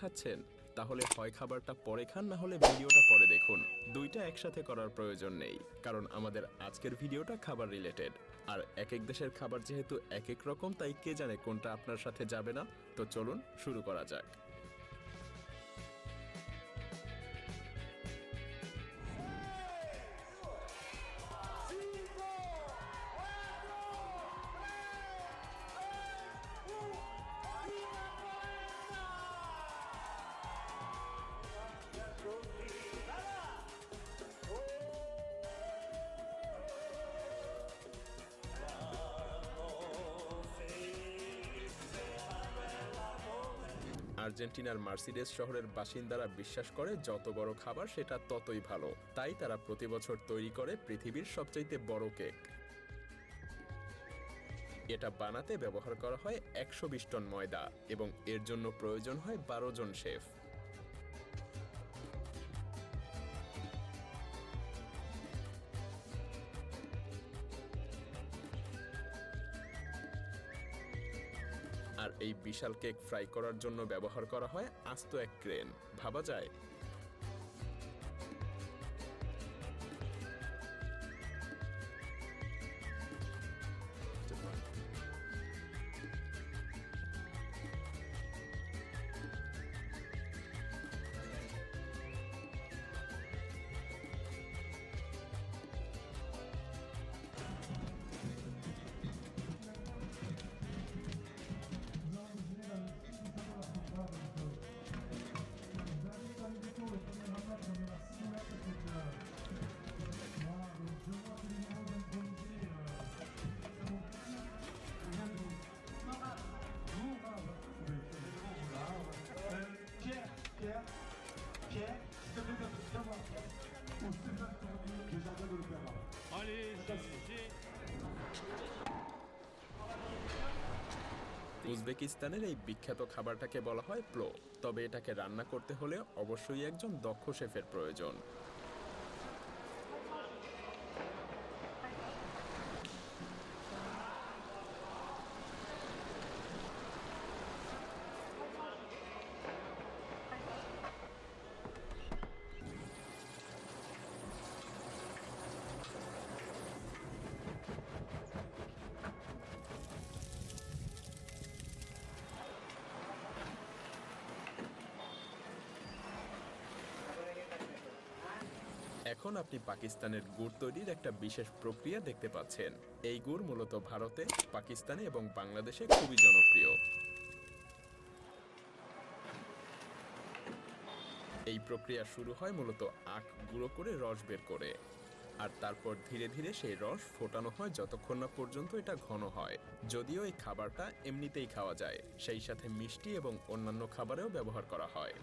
খাচ্ছেন? তাহলে হয় খাবারটা পরে খান, না হলে ভিডিওটা পরে দেখুন। দুইটা একসাথে করার প্রয়োজন নেই, কারণ আমাদের আজকের ভিডিওটা খাবার রিলেটেড আর এক এক দেশের খাবার যেহেতু এক এক রকম, তাই কে জানে কোনটা আপনার সাথে যাবে না? তো চলুন শুরু করা যাক। আর্জেন্টিনার মার্সিডেস শহরের বাসিন্দারা বিশ্বাস করে, যত বড় খাবার সেটা ততই ভালো। তাই তারা প্রতি বছর তৈরি করে পৃথিবীর সবচাইতে বড় কেক। এটা বানাতে ব্যবহার করা হয় একশো বিশ টন ময়দা এবং এর জন্য প্রয়োজন হয় বারো জন শেফ। বিশাল কেক ফ্রাই করার জন্য ব্যবহার করা হয় আস্ত এক ক্রেন। ভাবা যায় উজবেকিস্তানের এই বিখ্যাত খাবারটাকে বলা হয় প্লো। তবে এটাকে রান্না করতে হলে অবশ্যই একজন দক্ষ শেফের প্রয়োজন। এখন আপনি পাকিস্তানের গুড় তৈরির একটা বিশেষ প্রক্রিয়া দেখতে পাচ্ছেন। এই গুড় মূলত ভারতে, পাকিস্তানে এবং বাংলাদেশে খুবই জনপ্রিয়। এই প্রক্রিয়া শুরু হয় মূলত আখ গুঁড়ো করে রস বের করে। আর তারপর ধীরে ধীরে সেই রস ফোটানো হয় যতক্ষণ না পর্যন্ত এটা ঘন হয়। যদিও এই খাবারটা এমনিতেই খাওয়া যায়। সেই সাথে মিষ্টি এবং অন্যান্য খাবারেও ব্যবহার করা হয়।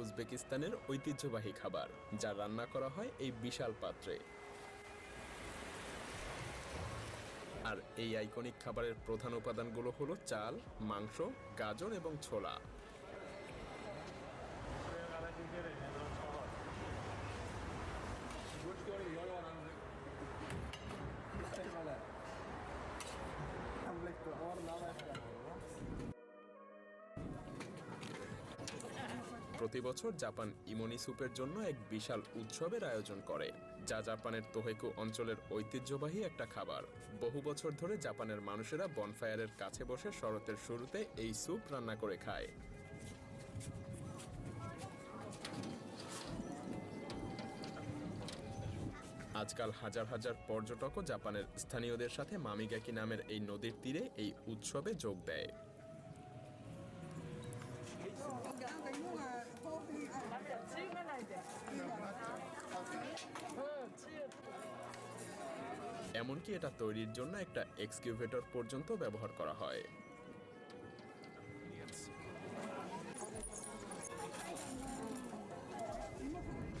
উজবেকিস্তানের ঐতিহ্যবাহী খাবার, যা রান্না করা হয় এই বিশাল পাত্রে। আর এই আইকনিক খাবারের প্রধান উপাদানগুলো হলো চাল, মাংস, গাজর এবং ছোলা। প্রতি বছর জাপান ইমনি স্যুপের জন্য এক বিশাল উৎসবের আয়োজন করে, যা জাপানের তোহেকু অঞ্চলের ঐতিহ্যবাহী একটা খাবার। বহু বছর ধরে জাপানের মানুষেরা বনফায়ারের কাছে বসে শরতের শুরুতে এই স্যুপ রান্না করে খায়। আজকাল হাজার হাজার পর্যটকও জাপানের স্থানীয়দের সাথে মামিগাকি নামের এই নদীর তীরে এই উৎসবে যোগ দেয়। এমনকি এটা তৈরির জন্য একটা এক্সকিউভেটর পর্যন্ত ব্যবহার করা হয়।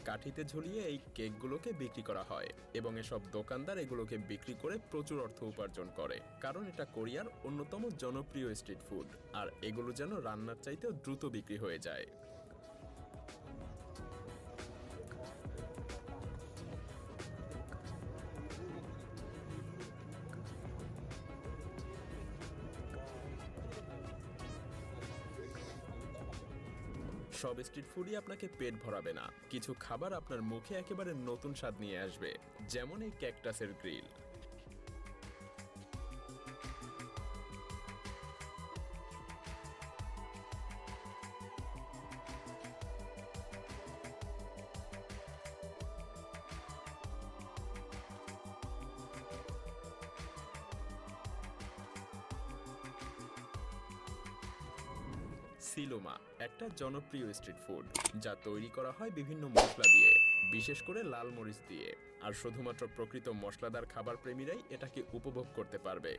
কাঠিতে ঝুলিয়ে এই কেকগুলোকে বিক্রি করা হয় এবং এসব দোকানদার এগুলোকে বিক্রি করে প্রচুর অর্থ উপার্জন করে, কারণ এটা কোরিয়ার অন্যতম জনপ্রিয় স্ট্রিট ফুড, আর এগুলো যেন রান্নার চাইতেও দ্রুত বিক্রি হয়ে যায়। সব স্ট্রিট ফুডই আপনাকে পেট ভরাবে না। কিছু খাবার আপনার মুখে একেবারে নতুন স্বাদ নিয়ে আসবে, যেমন এই ক্যাকটাসের গ্রিল সিলোমা, একটা জনপ্রিয় স্ট্রিট ফুড, যা তৈরি করা হয় বিভিন্ন মশলা দিয়ে, বিশেষ করে লাল মরিচ দিয়ে। আর শুধুমাত্র প্রকৃত মশলাদার খাবার প্রেমীরাই এটাকে উপভোগ করতে পারবে।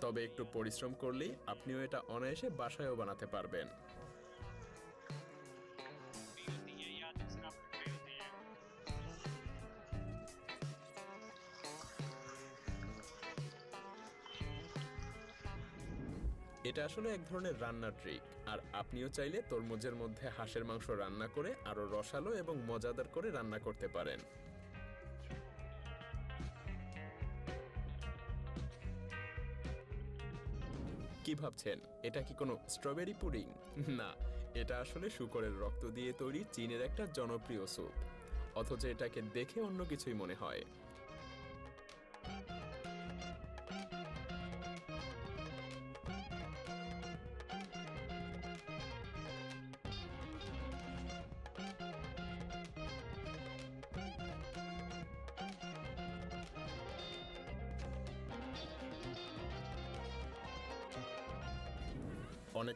তবে একটু পরিশ্রম করলেই আপনিও এটা অনায়াসে বাসায়ও বানাতে পারবেন। এটা আসলে এক ধরনের রান্নার ট্রিক আর আপনিও চাইলে তরমুজের মধ্যে হাঁসের মাংস রান্না করে আরও রসালো এবং মজাদার করে রান্না করতে পারেন। কি ভাবছেন? এটা কি কোনো স্ট্রবেরি পুডিং না, এটা আসলে শুকরের রক্ত দিয়ে তৈরি চীনের একটা জনপ্রিয় স্যুপ। অথচ এটাকে দেখে অন্য কিছুই মনে হয়।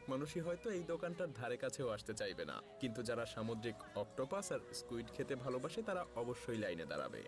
মানুষই হয়তো এই দোকানটার ধারে কাছেও আসতে চাইবে না। কিন্তু যারা সামুদ্রিক অক্টোপাস আর স্কুইড খেতে ভালোবাসে, তারা অবশ্যই লাইনে দাঁড়াবে।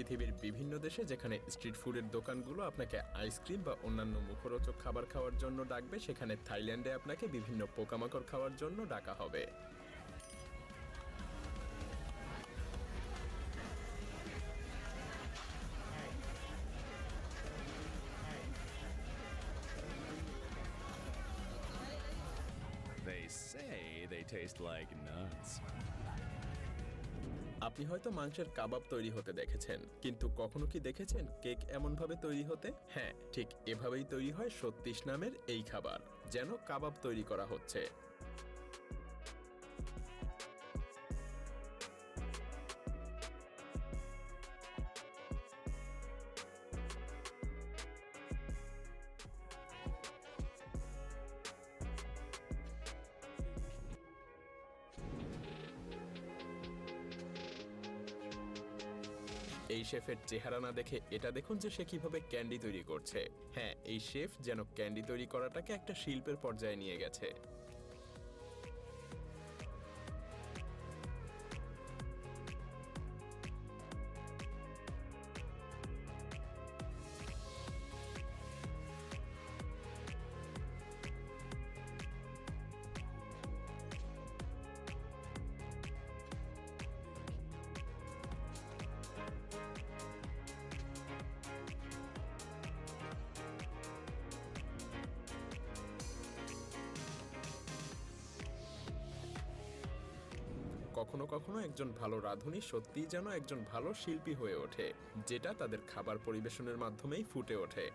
পৃথিবীর বিভিন্ন দেশে যেখানে স্ট্রিট ফুডের দোকানগুলো আপনাকে আইসক্রিম বা অন্যান্য মুখরোচক খাবার খাওয়ার জন্য ডাকবে, সেখানে থাইল্যান্ডে আপনাকে বিভিন্ন পোকামাকড় খাওয়ার জন্য ডাকা হবে They say they taste like nuts. আপনি হয়তো মাংসের কাবাব তৈরি হতে দেখেছেন, কিন্তু কখনো কি দেখেছেন কেক এমনভাবে তৈরি হতে? হ্যাঁ ঠিক এভাবেই তৈরি হয় সত্যিশ নামের এই খাবার, যেন কাবাব তৈরি করা হচ্ছে। এই শেফের চেহারা না দেখে এটা দেখুন যে সে কীভাবে ক্যান্ডি তৈরি করছে। হ্যাঁ এই শেফ যেন ক্যান্ডি তৈরি করাটাকে একটা শিল্পের পর্যায়ে নিয়ে গেছে। কখনো কখনো একজন ভালো রাঁধুনি সত্যিই যেন একজন ভালো শিল্পী হয়ে ওঠে, যেটা তাদের খাবার পরিবেশনের মাধ্যমেই ফুটে ওঠে।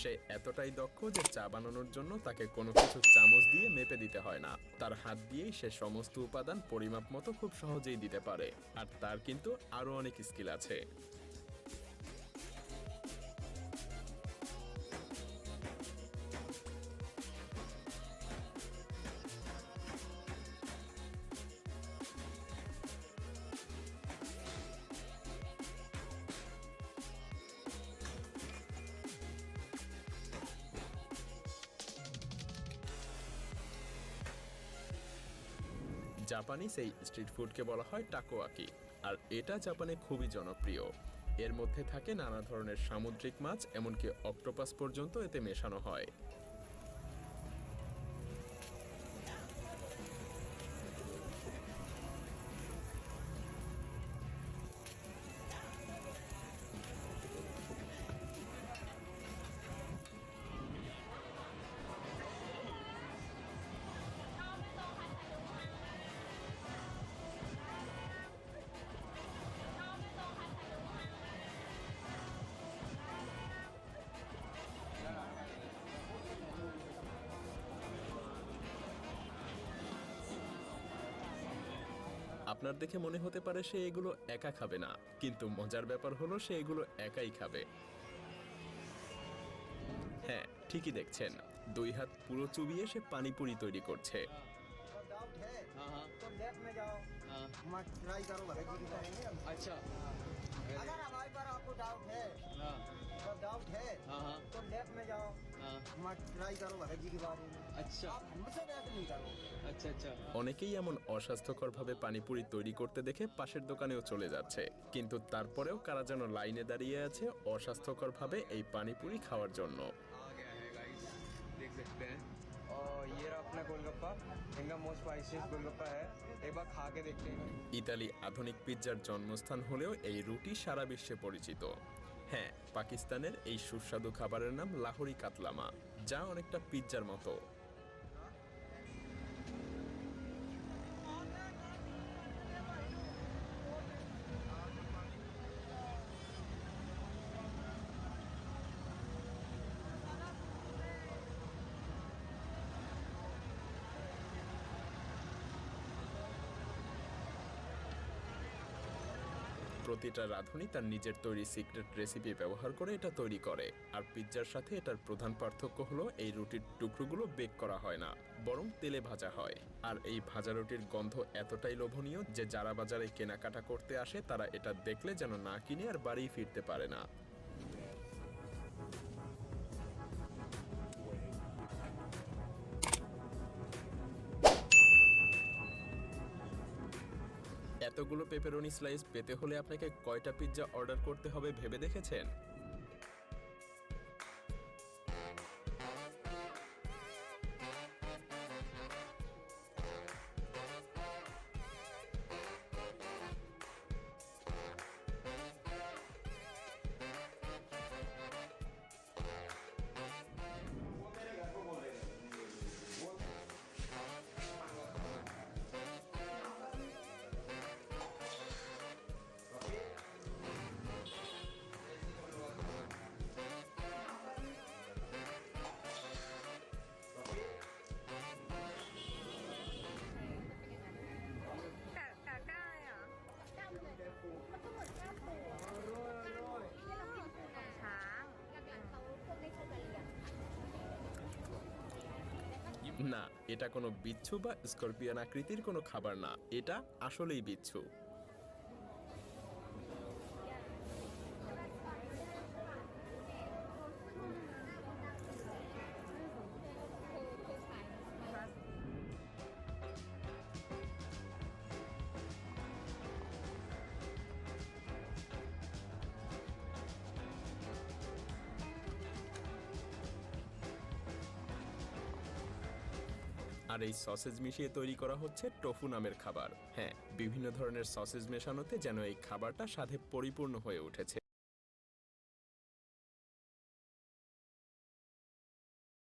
সে এতটাই দক্ষ যে চা বানানোর জন্য তাকে কোনো কিছু চামচ দিয়ে মেপে দিতে হয় না। তার হাত দিয়েই সে সমস্ত উপাদান পরিমাপ মতো খুব সহজেই দিতে পারে। আর তার কিন্তু আরও অনেক স্কিল আছে। জাপানিজ এই স্ট্রিট ফুডকে বলা হয় টাকোয়াকি। আর এটা জাপানে খুবই জনপ্রিয়। এর মধ্যে থাকে নানা ধরনের সামুদ্রিক মাছ, এমনকি অক্টোপাস পর্যন্ত এতে মেশানো হয়। আপনার দেখে মনে হতে পারে সে এগুলো একা খাবে না কিন্তু মজার ব্যাপার হলো সে এগুলো একাই খাবে। হ্যাঁ ঠিকই দেখছেন। দুই হাত পুরো চুবিয়ে সে পানিপুরি তৈরি করছে। तो डाउट है हाँ हाँ तो लेफ्ट में जाओ हाँ मत ट्राई करो भगत जी की करेंगे हम अच्छा अगर हमारे पर आपको डाउट है हाँ तो डाउट है हाँ हाँ तो लेफ्ट में जाओ हाँ मत ट्राई करो भगत जी के बारे में अच्छा आप हमसे बात नहीं करो अच्छा अच्छा অনেকেই এমন অস্বাস্থ্যকরভাবে পানিপুরি তৈরি করতে দেখে পাশের দোকানেও চলে যাচ্ছে কিন্তু তারপরেও কারা যেন লাইনে দাঁড়িয়ে আছে অস্বাস্থ্যকরভাবে এই পানিপুরি খাওয়ার জন্য गोलगप्पा इनका मोस्ट स्पाइसियस गोलगप्पा है एक बार खा के देखते हैं ইতালি আধুনিক পিৎজার জন্মস্থান হলেও এই রুটি সারা বিশ্বে পরিচিত হ্যাঁ পাকিস্তানের এই সুস্বাদু খাবারের নাম লাহোরি কাতলামা যা অনেকটা পিৎজার মতো প্রতিটা রাঁধুনি তার নিজের তৈরি সিক্রেট রেসিপি ব্যবহার করে এটা তৈরি করে। আর পিৎজার সাথে এটার প্রধান পার্থক্য হলো এই রুটির টুকরোগুলো বেক করা হয় না, বরং তেলে ভাজা হয়। আর এই ভাজা রুটির গন্ধ এতটাই লোভনীয় যে যারা বাজারে কেনাকাটা করতে আসে তারা এটা দেখলে যেন না কিনে আর বাড়ি ফিরতে পারে না। এতগুলো পেপারনি স্লাইস পেতে হলে আপনাকে কয়টা পিৎজা অর্ডার করতে হবে ভেবে দেখেছেন? না এটা কোনো বিচ্ছু বা স্করপিয়ান আকৃতির কোনো খাবার না। এটা আসলেই বিচ্ছু। আর এই সসেজ মিশিয়ে তৈরি করা হচ্ছে টোফু নামের খাবার। হ্যাঁ বিভিন্ন ধরনের সসেজ মেশানোতে যেন এই খাবারটা স্বাদে পরিপূর্ণ হয়ে উঠেছে।